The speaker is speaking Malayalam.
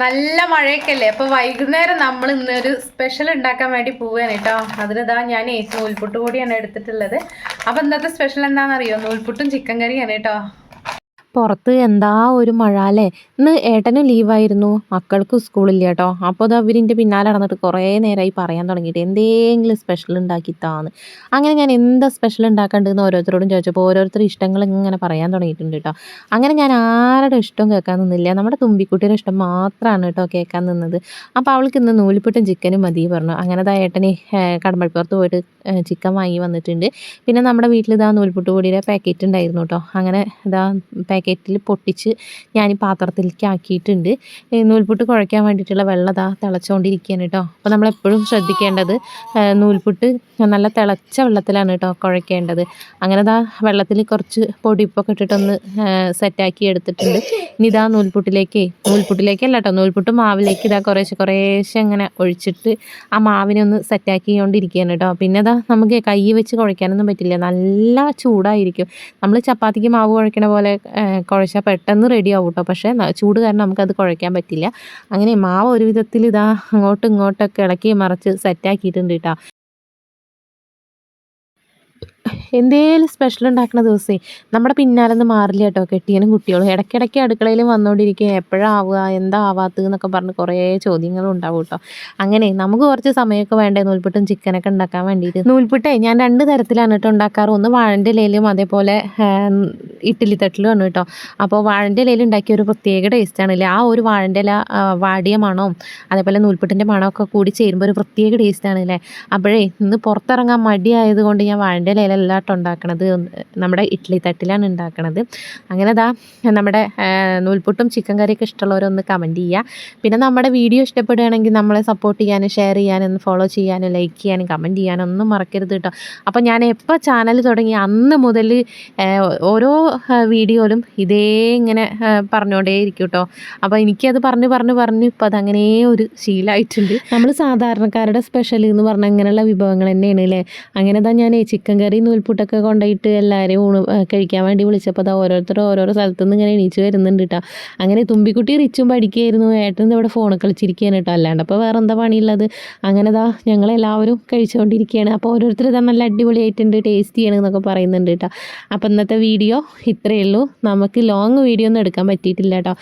നല്ല മഴയൊക്കെ അല്ലേ അപ്പൊ വൈകുന്നേരം നമ്മൾ ഇന്നൊരു സ്പെഷ്യൽ ഉണ്ടാക്കാൻ വേണ്ടി പോവുകയാണ് കേട്ടോ അതിനിതാ ഞാൻ നൂൽപുട്ട് കൂടിയാണ് എടുത്തിട്ടുള്ളത്. അപ്പൊ ഇന്നത്തെ സ്പെഷ്യൽ എന്താണെന്നറിയോ? നൂൽപുട്ടും ചിക്കൻ കറിയാണ് കേട്ടോ പുറത്ത് എന്താ ഒരു മഴ അല്ലേ? ഇന്ന് ഏട്ടനും ലീവായിരുന്നു മക്കൾക്ക് സ്കൂളില്ല കേട്ടോ അപ്പോൾ അത് അവരിന്റെ പിന്നാലെ നടന്നിട്ട് കുറേ നേരമായി പറയാൻ തുടങ്ങിയിട്ട് എന്തെങ്കിലും സ്പെഷ്യൽ ഉണ്ടാക്കി താന്ന് അങ്ങനെ ഞാൻ എന്താ സ്പെഷ്യൽ ഉണ്ടാക്കേണ്ടതെന്ന് ഓരോരുത്തരോടും ചോദിച്ചപ്പോൾ ഓരോരുത്തർ ഇഷ്ടങ്ങൾ ഇങ്ങനെ പറയാൻ തുടങ്ങിയിട്ടുണ്ട് കേട്ടോ അങ്ങനെ ഞാൻ ആരുടെ ഇഷ്ടവും കേൾക്കാൻ നിന്നില്ല. നമ്മുടെ തുമ്പിക്കുട്ടിയുടെ ഇഷ്ടം മാത്രമാണ് കേട്ടോ കേൾക്കാൻ നിന്നത്. അപ്പോൾ അവൾക്ക് ഇന്ന് നൂലിപ്പുട്ടും ചിക്കനും മതി പറഞ്ഞു. അങ്ങനെ ദാ ഏട്ടന് കടമ്പഴിപ്പുറത്ത് പോയിട്ട് ചിക്കൻ വാങ്ങി വന്നിട്ടുണ്ട്. പിന്നെ നമ്മുടെ വീട്ടിൽ ഇതാ നൂൽപുട്ട് പൊടിയുടെ പാക്കറ്റ് ഉണ്ടായിരുന്നു കേട്ടോ അങ്ങനെ ഇതാ പാക്കറ്റിൽ പൊട്ടിച്ച് ഞാൻ ഈ പാത്രത്തിലേക്ക് ആക്കിയിട്ടുണ്ട് നൂൽപുട്ട് കുഴയ്ക്കാൻ വേണ്ടിയിട്ടുള്ള വെള്ളം അതാ തിളച്ചുകൊണ്ടിരിക്കുകയാണ് കേട്ടോ അപ്പോൾ നമ്മളെപ്പോഴും ശ്രദ്ധിക്കേണ്ടത് നൂൽപുട്ട് നല്ല തിളച്ച വെള്ളത്തിലാണ് കേട്ടോ കുഴയ്ക്കേണ്ടത്. അങ്ങനെ അതാ വെള്ളത്തിൽ കുറച്ച് പൊടിപ്പൊക്കെ ഇട്ടിട്ടൊന്ന് സെറ്റാക്കി എടുത്തിട്ടുണ്ട്. ഇനി ഇതാ നൂൽപുട്ടിലേക്ക് നൂൽപുട്ടിലേക്കല്ല കേട്ടോ നൂൽപുട്ട് മാവിലേക്ക് ഇതാ കുറേശ്ശെ കുറേശ്ശെ അങ്ങനെ ഒഴിച്ചിട്ട് ആ മാവിനെ ഒന്ന് സെറ്റാക്കിക്കൊണ്ടിരിക്കുകയാണ് കേട്ടോ പിന്നെ അതാ നമുക്ക് കൈ വെച്ച് കുഴയ്ക്കാനൊന്നും പറ്റില്ല. നല്ല ചൂടായിരിക്കും. നമ്മൾ ചപ്പാത്തിക്ക് മാവ് കുഴക്കണ പോലെ കുഴച്ചാൽ പെട്ടെന്ന് റെഡി ആവും കേട്ടോ പക്ഷേ ചൂട് കാരണം നമുക്കത് കുഴയ്ക്കാൻ പറ്റില്ല. അങ്ങനെ മാവ് ഒരു വിധത്തിൽ ഇതാ അങ്ങോട്ടും ഇങ്ങോട്ടൊക്കെ ഇളക്കി മറിച്ച് സെറ്റാക്കിയിട്ടുണ്ട് കേട്ടോ എന്തേലും സ്പെഷ്യൽ ഉണ്ടാക്കുന്ന ദിവസമേ നമ്മുടെ പിന്നാലെ ഒന്ന് മാറില്ല കേട്ടോ. കെട്ടിയനും കുട്ടികളും. ഇടയ്ക്കിടയ്ക്ക് അടുക്കളയിൽ വന്നുകൊണ്ടിരിക്കുക എപ്പോഴാവുക എന്താ ആവാത്തത് എന്നൊക്കെ പറഞ്ഞ് കുറേ ചോദ്യങ്ങളും ഉണ്ടാവും കേട്ടോ. അങ്ങനെ നമുക്ക് കുറച്ച് സമയമൊക്കെ വേണ്ടേ? നൂൽപുട്ടും ചിക്കനൊക്കെ ഉണ്ടാക്കാൻ വേണ്ടിയിട്ട്. നൂൽപുട്ടേ ഞാൻ രണ്ട് തരത്തിലാണ് കേട്ടോ ഉണ്ടാക്കാറ്. ഒന്ന് വാഴന്റെ ഇലയിലും അതേപോലെ ഇഡ്ഡലി തട്ടിലും ആണ് കേട്ടോ. അപ്പോൾ വാഴന്റെ ഇലയിൽ ഉണ്ടാക്കിയ ഒരു പ്രത്യേക ടേസ്റ്റാണല്ലേ ആ ഒരു വാഴന്റെ ഇല വാടിയ മണവും അതേപോലെ നൂൽപുട്ടിന്റെ മണമൊക്കെ കൂടി ചേരുമ്പോൾ ഒരു പ്രത്യേക ടേസ്റ്റാണല്ലേ അപ്പോഴേ ഇന്ന് പുറത്തിറങ്ങാൻ മടിയായതുകൊണ്ട് ഞാൻ വാഴന്റെ ഇലയിലല്ല കേട്ടോ ഉണ്ടാക്കണത് നമ്മുടെ ഇഡ്ഡലി തട്ടിലാണ് ഉണ്ടാക്കണത്. അങ്ങനെ അതാ നമ്മുടെ നൂൽപുട്ടും ചിക്കൻ കറിയൊക്കെ ഇഷ്ടമുള്ളവരൊന്ന് കമന്റ് ചെയ്യുക പിന്നെ നമ്മുടെ വീഡിയോ ഇഷ്ടപ്പെടുകയാണെങ്കിൽ നമ്മളെ സപ്പോർട്ട് ചെയ്യാനും ഷെയർ ചെയ്യാനും ഫോളോ ചെയ്യാനും ലൈക്ക് ചെയ്യാനും കമന്റ് ചെയ്യാനും ഒന്നും മറക്കരുത് കേട്ടോ അപ്പോൾ ഞാൻ എപ്പോൾ ചാനൽ തുടങ്ങി അന്ന് മുതൽ ഓരോ വീഡിയോയിലും ഇതേ ഇങ്ങനെ പറഞ്ഞുകൊണ്ടേ ഇരിക്കും കേട്ടോ അപ്പോൾ എനിക്കത് പറഞ്ഞ് പറഞ്ഞ് പറഞ്ഞ് ഇപ്പോൾ അതങ്ങനെ ഒരു ശീലമായിട്ടുണ്ട് നമ്മൾ സാധാരണക്കാരുടെ സ്പെഷ്യൽ എന്ന് പറഞ്ഞാൽ അങ്ങനെയുള്ള വിഭവങ്ങൾ തന്നെയാണ് അല്ലേ അങ്ങനെ തന്നെ ഞാൻ ചിക്കൻ കറി നൂൽപുട്ടൊക്കെ കൊണ്ടുപോയിട്ട് എല്ലാവരെയും ഊണ് കഴിക്കാൻ വേണ്ടി വിളിച്ചപ്പോൾ അതാ ഓരോരുത്തർ ഓരോരോ സ്ഥലത്തു നിന്ന് ഇങ്ങനെ എണീച്ച് വരുന്നുണ്ട് കേട്ടോ അങ്ങനെ തുമ്പിക്കുട്ടി റിച്ചും പഠിക്കുകയായിരുന്നു. ഏട്ടൻ ഇവിടെ ഫോണിൽ കളിച്ചിരിക്കുകയാണ് കേട്ടോ അല്ലാണ്ട് അപ്പോൾ വേറെ എന്താ പണിയുള്ളത്? അങ്ങനെ ദാ ഞങ്ങളെല്ലാവരും കഴിച്ചുകൊണ്ടിരിക്കുകയാണ്. അപ്പോൾ ഓരോരുത്തർ ഇതാ നല്ല അടിപൊളിയായിട്ടുണ്ട് ചെയ്യണം എന്നൊക്കെ പറയുന്നുണ്ട് കേട്ടോ അപ്പോൾ ഇന്നത്തെ വീഡിയോ ഇത്രയേ ഉള്ളൂ. നമുക്ക് ലോങ് വീഡിയോ ഒന്നും എടുക്കാൻ പറ്റിയിട്ടില്ല കേട്ടോ